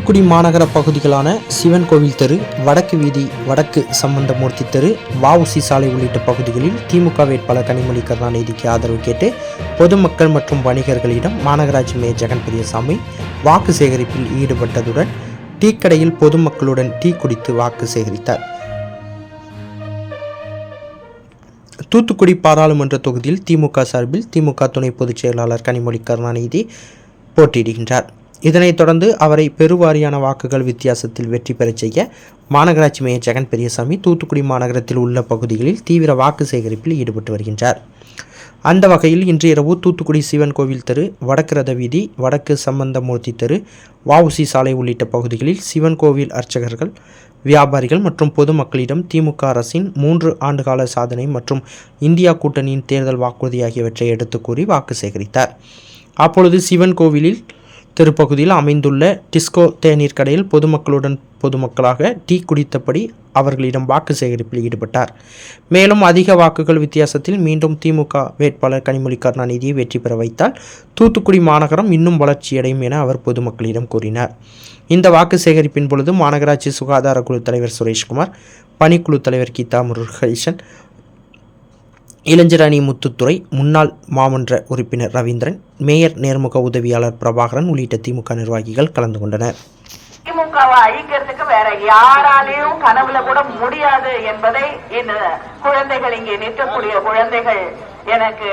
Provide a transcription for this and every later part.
தூத்துக்குடி மாநகர பகுதிகளான சிவன் கோவில் தெரு வடக்கு வீதி வடக்கு சம்பந்தமூர்த்தி தெரு வஉசி சாலை உள்ளிட்ட பகுதிகளில் திமுக வேட்பாளர் கனிமொழி கருணாநிதிக்கு ஆதரவு கேட்டு பொதுமக்கள் மற்றும் வணிகர்களிடம் மாநகராட்சி மேயர் ஜெகன் பெரியசாமி வாக்கு சேகரிப்பில் ஈடுபட்டதுடன் டீக்கடையில் பொதுமக்களுடன் டீ குடித்து வாக்கு சேகரித்தார். தூத்துக்குடி பாராளுமன்ற தொகுதியில் திமுக சார்பில் திமுக துணை பொதுச் செயலாளர் கனிமொழி கருணாநிதி போட்டியிடுகின்றார். இதனைத் தொடர்ந்து அவரை பெருவாரியான வாக்குகள் வித்தியாசத்தில் வெற்றி பெறச் செய்ய மாநகராட்சி மேயர் ஜெகன் பெரியசாமி தூத்துக்குடி மாநகரத்தில் உள்ள பகுதிகளில் தீவிர வாக்கு சேகரிப்பில் ஈடுபட்டு வருகின்றார். அந்த வகையில் இன்று இரவு தூத்துக்குடி சிவன் கோவில் தெரு வடக்கு ரத வீதி வடக்கு சம்பந்தமூர்த்தி தெரு வவுசி சாலை உள்ளிட்ட பகுதிகளில் சிவன் கோவில் அர்ச்சகர்கள் வியாபாரிகள் மற்றும் பொதுமக்களிடம் திமுக அரசின் மூன்று ஆண்டுகால சாதனை மற்றும் இந்தியா கூட்டணியின் தேர்தல் வாக்குறுதி ஆகியவற்றை எடுத்துக் கூறி வாக்கு சேகரித்தார். அப்பொழுது சிவன் கோவிலில் திருப்பகுதியில் அமைந்துள்ள டிஸ்கோ தேநீர் கடையில் பொதுமக்களுடன் பொதுமக்களாக டீ குடித்தபடி அவர்களிடம் வாக்கு சேகரிப்பில் ஈடுபட்டார். மேலும் அதிக வாக்குகள் வித்தியாசத்தில் மீண்டும் திமுக வேட்பாளர் கனிமொழி கருணாநிதியை வெற்றி பெற வைத்தால் தூத்துக்குடி மாநகரம் இன்னும் வளர்ச்சியடையும் என அவர் பொதுமக்களிடம் கூறினார். இந்த வாக்கு சேகரிப்பின் பொழுது மாநகராட்சி சுகாதார குழு தலைவர் சுரேஷ்குமார் பணிக்குழு தலைவர் கீதா முருகேசன் இளைஞர் அணி முத்துத்துறை முன்னாள் மாமன்ற உறுப்பினர் ரவீந்திரன் மேயர் நேர்முக உதவியாளர் பிரபாகரன் உள்ளிட்ட திமுக நிர்வாகிகள் கலந்து கொண்டனர். திமுகவை அழிக்கிறதுக்கு வேற யாராலையும் கனவுல கூட முடியாது என்பதை இந்த குழந்தைகள் இங்கே நிற்கக்கூடிய குழந்தைகள் எனக்கு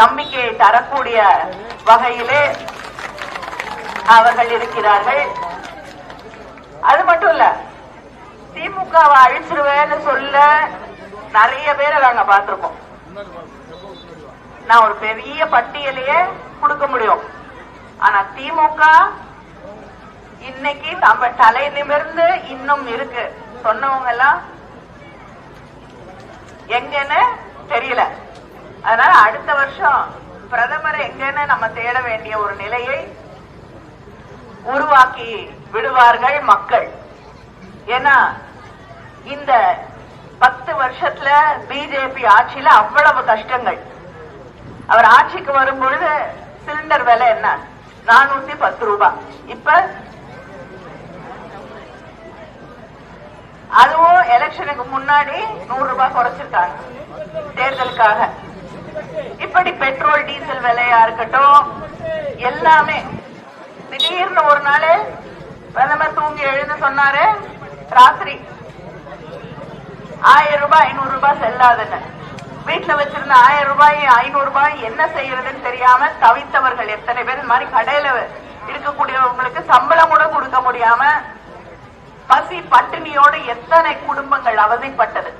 நம்பிக்கையை தரக்கூடிய வகையிலே அவர்கள் இருக்கிறார்கள். அது மட்டும் இல்ல திமுகவை அழிச்சிருவேன்னு சொல்ல நிறைய பேரை நாங்க பார்த்திருக்கோம். நான் ஒரு பெரிய பட்டியலையே கொடுக்க முடியும். ஆனா திமுக இன்னைக்கு நம்ம தலை நிமிர்ந்து இன்னும் இருக்கு. சொன்னவங்க எல்லாம் எங்கன்னு தெரியல. அதனால அடுத்த வருஷம் பிரதமர் எங்கன்னு நம்ம தேட வேண்டிய ஒரு நிலையை உருவாக்கி விடுவார்கள் மக்கள். ஏன்னா இந்த பத்து வருஷத்துல பிஜேபி ஆட்சியில அவ்வளவு கஷ்டங்கள். அவர் ஆட்சிக்கு வரும் பொழுது சிலிண்டர் விலை என்ன? நானூத்தி பத்து ரூபாய் இப்ப அதுவும் எலெக்ஷனுக்கு முன்னாடி நூறு ரூபாய் குறைச்சிருக்காங்க தேர்தலுக்காக. இப்படி பெட்ரோல் டீசல் விலையா இருக்கட்டும் எல்லாமே. திடீர்னு ஒரு நாள் பிரதமர் தூங்கி எழுந்து சொன்னாரு ராத்திரி ஆயிரம் ரூபாய் ஐநூறு ரூபாய் செல்லாதுன்னு. வீட்டுல வச்சிருந்த ஆயிரம் ரூபாய் ஐநூறு ரூபாய் என்ன செய்யறதுன்னு தெரியாம தவித்தவர்கள் எத்தனை பேர்? இந்த மாதிரி கடையில இருக்கக்கூடியவங்களுக்கு சம்பளம் கூட கொடுக்க முடியாம பசி பட்டினியோட எத்தனை குடும்பங்கள் அவதிப்பட்டது.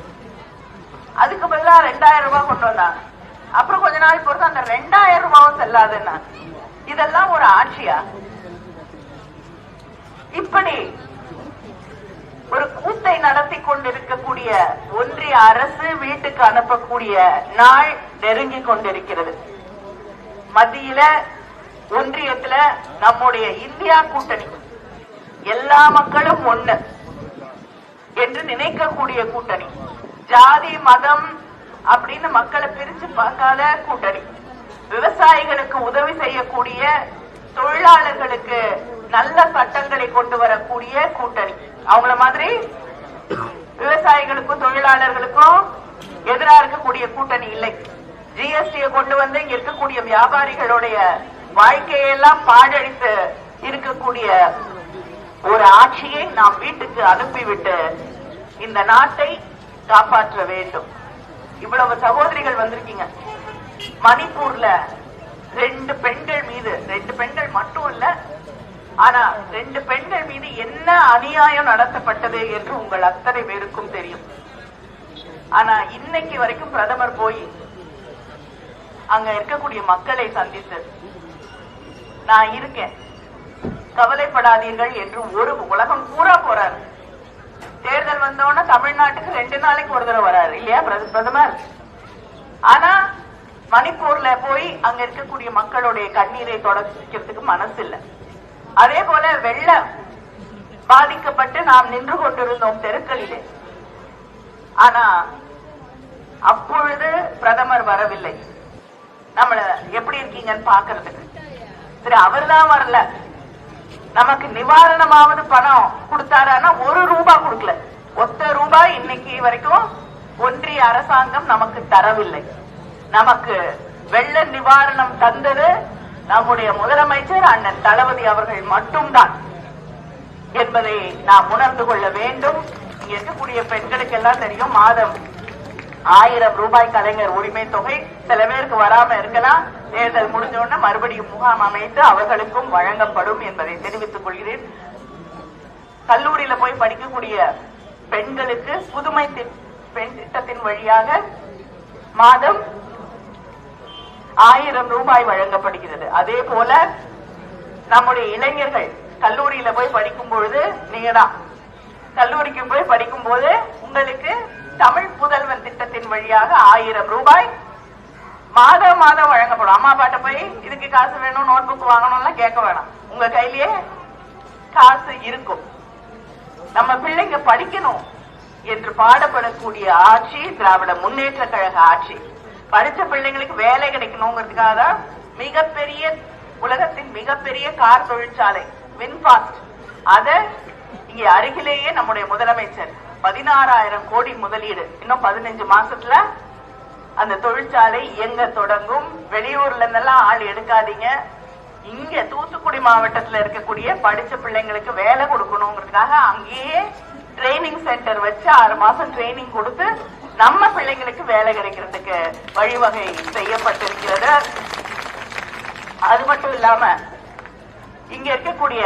அதுக்கு பதிலா ரெண்டாயிரம் ரூபாய் கொண்டு வந்தாங்க அப்புறம் கொஞ்ச நாள் பொறுத்து அந்த ரெண்டாயிரம் ரூபாவும் செல்லாதுன்னா. இதெல்லாம் ஒரு ஆட்சியா? இப்படி ஒரு கூத்தை நடத்தி கொண்டிருக்கக்கூடிய ஒன்றிய அரசு வீட்டுக்கு அனுப்பக்கூடிய நாள் நெருங்கி கொண்டிருக்கிறது. மத்தியில ஒன்றியத்துல நம்முடைய இந்தியா கூட்டணி. எல்லா மக்களும் ஒண்ணு என்று நினைக்கக்கூடிய கூட்டணி. ஜாதி மதம் அப்படின்னு மக்களை பிரிச்சு பார்க்காத கூட்டணி. விவசாயிகளுக்கு உதவி செய்யக்கூடிய தொழிலாளர்களுக்கு நல்ல சட்டங்களை கொண்டு வரக்கூடிய கூட்டணி. அவங்கள மாதிரி விவசாயிகளுக்கும் தொழிலாளர்களுக்கும் எதிரா இருக்கக்கூடிய கூட்டணி இல்லை. ஜிஎஸ்டியை கொண்டு வந்து இங்க இருக்கக்கூடிய வியாபாரிகளுடைய வாழ்க்கையெல்லாம் பாழடித்து இருக்கக்கூடிய ஒரு ஆட்சியை நாம் வீட்டுக்கு அனுப்பிவிட்டு இந்த நாட்டை காப்பாற்ற வேண்டும். இவ்வளவு சகோதரிகள் வந்திருக்கீங்க. மணிப்பூர்ல ரெண்டு பெண்கள் மீது ரெண்டு பெண்கள் மட்டும் இல்ல ஆனா ரெண்டு பெண்கள் மீது என்ன அநியாயம் நடத்தப்பட்டது என்று உங்கள் அத்தனை பேருக்கும் தெரியும். ஆனா இன்னைக்கு வரைக்கும் பிரதமர் போய் அங்க இருக்கக்கூடிய மக்களை சந்தித்து நான் இருக்கேன். கவலைப்படாதீர்கள் என்று ஒரு உலகம் பூரா போறாரு. தேர்தல் வந்தோடனே தமிழ்நாட்டுக்கு ரெண்டு நாளைக்கு ஒரு தடவை வராரு இல்லையா பிரதமர்? ஆனா மணிப்பூர்ல போய் அங்க இருக்கக்கூடிய மக்களுடைய கண்ணீரை தொடக்கிறதுக்கு மனசு இல்லை அதே போல வெள்ளம் பாதிக்கப்பட்டு நாம் நின்று கொண்டிருந்தோம் தெருக்களிலே. ஆனா அப்பொழுது பிரதமர் வரவில்லை. நம்மள எப்படி இருக்கீங்கன்னு பாக்குறதுக்கு சரி அவர்தான் வரல. நமக்கு நிவாரணமாவது பணம் கொடுத்தாரான்னா ஒரு ரூபாய் கொடுக்கல. ஒத்த ரூபாய் இன்னைக்கு வரைக்கும் ஒன்றிய அரசாங்கம் நமக்கு தரவில்லை. நமக்கு வெள்ள நிவாரணம் தந்தது நம்முடைய முதலமைச்சர் அண்ணன் தளபதி அவர்கள் மட்டும்தான் என்பதை நாம் உணர்ந்து கொள்ள வேண்டும். இருக்கக்கூடிய பெண்களுக்கு எல்லாம் தெரியும் மாதம் ஆயிரம் ரூபாய் கலைஞர் உரிமை தொகை சில பேருக்கு வராம இருக்கலாம். தேர்தல் முடிஞ்ச உடனே மறுபடியும் முகாம் அமைத்து அவர்களுக்கும் வழங்கப்படும் என்பதை தெரிவித்துக் கொள்கிறேன். கல்லூரியில போய் படிக்கக்கூடிய பெண்களுக்கு புதுமை பெண் திட்டத்தின் வழியாக மாதம் ஆயிரம் ரூபாய் வழங்கப்படுகிறது. அதே போல நம்முடைய இளைஞர்கள் கல்லூரியில போய் படிக்கும் பொழுது நீங்க தான். கல்லூரிக்கு போய் படிக்கும் போது உங்களுக்கு தமிழ் புதல்வன் திட்டத்தின் வழியாக ஆயிரம் ரூபாய் மாதம் மாதம் வழங்கப்படும். அம்மா பாட்ட போய் இதுக்கு காசு வேணும் நோட் புக் வாங்கணும்லாம் கேட்க வேணாம். உங்க கையிலேயே காசு இருக்கும். நம்ம பிள்ளைங்க படிக்கணும் என்று பாடப்படக்கூடிய ஆட்சி திராவிட முன்னேற்ற கழக ஆட்சி. படிச்ச பிள்ளைங்களுக்கு வேலை கிடைக்கணுங்கிறதுக்காக தான் மிகப்பெரிய உலகத்தின் மிகப்பெரிய கார் தொழிற்சாலை வின்பாஸ்ட் அத இங்கே அருகிலேயே நம்முடைய முதலமைச்சர் பதினாறாயிரம் கோடி முதலீடு. இன்னும் பதினஞ்சு மாசத்துல அந்த தொழிற்சாலை இயங்க தொடங்கும். வெளியூர்ல இருந்தெல்லாம் ஆள் எடுக்காதீங்க. இங்க தூத்துக்குடி மாவட்டத்துல இருக்கக்கூடிய படிச்ச பிள்ளைங்களுக்கு வேலை கொடுக்கணுங்கிறதுக்காக அங்கேயே ட்ரைனிங் சென்டர் வச்சு ஆறு மாசம் ட்ரைனிங் கொடுத்து நம்ம பிள்ளைங்களுக்கு வேலை கிடைக்கிறதுக்கு வழிவகை செய்யப்பட்டிருக்கிறது. அது மட்டும் இல்லாம இங்க இருக்கக்கூடிய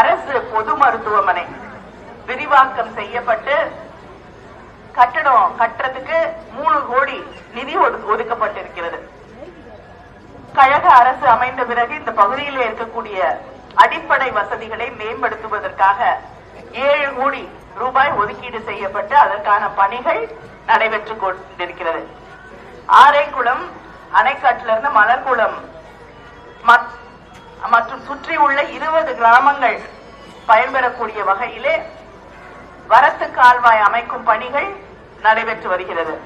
அரசு பொது மருத்துவமனை விரிவாக்கம் செய்யப்பட்டு கட்டடம் கட்டுறதுக்கு மூணு கோடி நிதி ஒதுக்கப்பட்டிருக்கிறது. கழக அரசு அமைந்த பிறகு இந்த பகுதியில் இருக்கக்கூடிய அடிப்படை வசதிகளை மேம்படுத்துவதற்காக ஏழு கோடி ரூபாய் ஒதுக்கீடு செய்யப்பட்டு அதற்கான பணிகள் நடைபெற்றுக் கொண்டிருக்கிறது. ஆரைக்குளம் அணைக்காட்டிலிருந்து மலர்குளம். மத்- மற்றும் சுற்றி உள்ள இருபது கிராமங்கள் பயன்பெறக்கூடிய வகையிலே வரத்து கால்வாய் அமைக்கும் பணிகள் நடைபெற்று வருகிறது.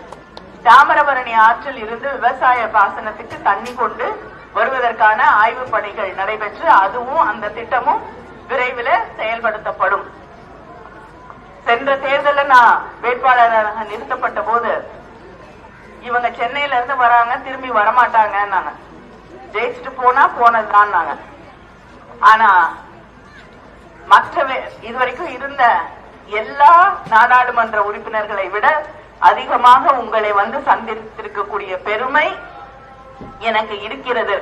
தாமிரபரணி ஆற்றில் இருந்து விவசாய பாசனத்துக்கு தண்ணி கொண்டு வருவதற்கான ஆய்வு பணிகள் நடைபெற்று அதுவும் அந்த திட்டமும் விரைவில் செயல்படுத்தப்படும். சென்ற தேர்தலில் நான் வேட்பாளராக நிறுத்தப்பட்ட போது இவங்க சென்னையில இருந்து வராங்க திரும்பி வரமாட்டாங்க ஜெயிச்சுட்டு போனா போனதுதான் நாங்க ஆனா மற்ற இதுவரைக்கும் இருந்த எல்லா நாடாளுமன்ற உறுப்பினர்களை விட அதிகமாக உங்களை வந்து சந்தித்திருக்கக்கூடிய பெருமை எனக்கு இருக்கிறது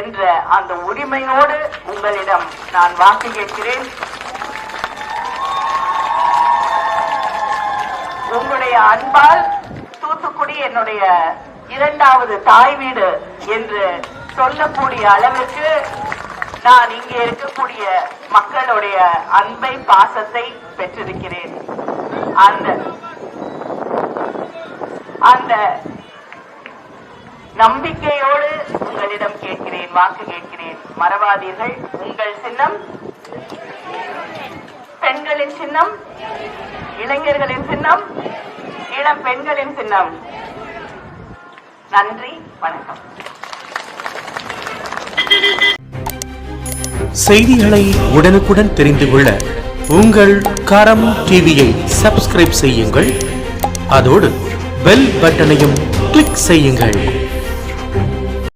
என்ற அந்த உரிமையோடு உங்களிடம் நான் வாக்கு கேட்கிறேன். அன்பால் தூத்துக்குடி என்னுடைய இரண்டாவது தாய் வீடு என்று சொல்லக்கூடிய அளவுக்கு நான் இங்கே இருக்கக்கூடிய மக்களுடைய அன்பை பாசத்தை பெற்றிருக்கிறேன். அந்த அந்த நம்பிக்கையோடு உங்களிடம் கேட்கிறேன் வாக்கு கேட்கிறேன். மறவாதீர்கள். உங்கள் சின்னம் பெண்களின் சின்னம் இளைஞர்களின் சின்னம் இளம் பெண்களின் சின்னம். நன்றி வணக்கம். செய்திகளை உடனுக்குடன் தெரிந்து கொள்ள உங்கள் கரம் டிவியை சப்ஸ்கிரைப் செய்யுங்கள். அதோடு பெல் பட்டனையும் கிளிக் செய்யுங்கள்.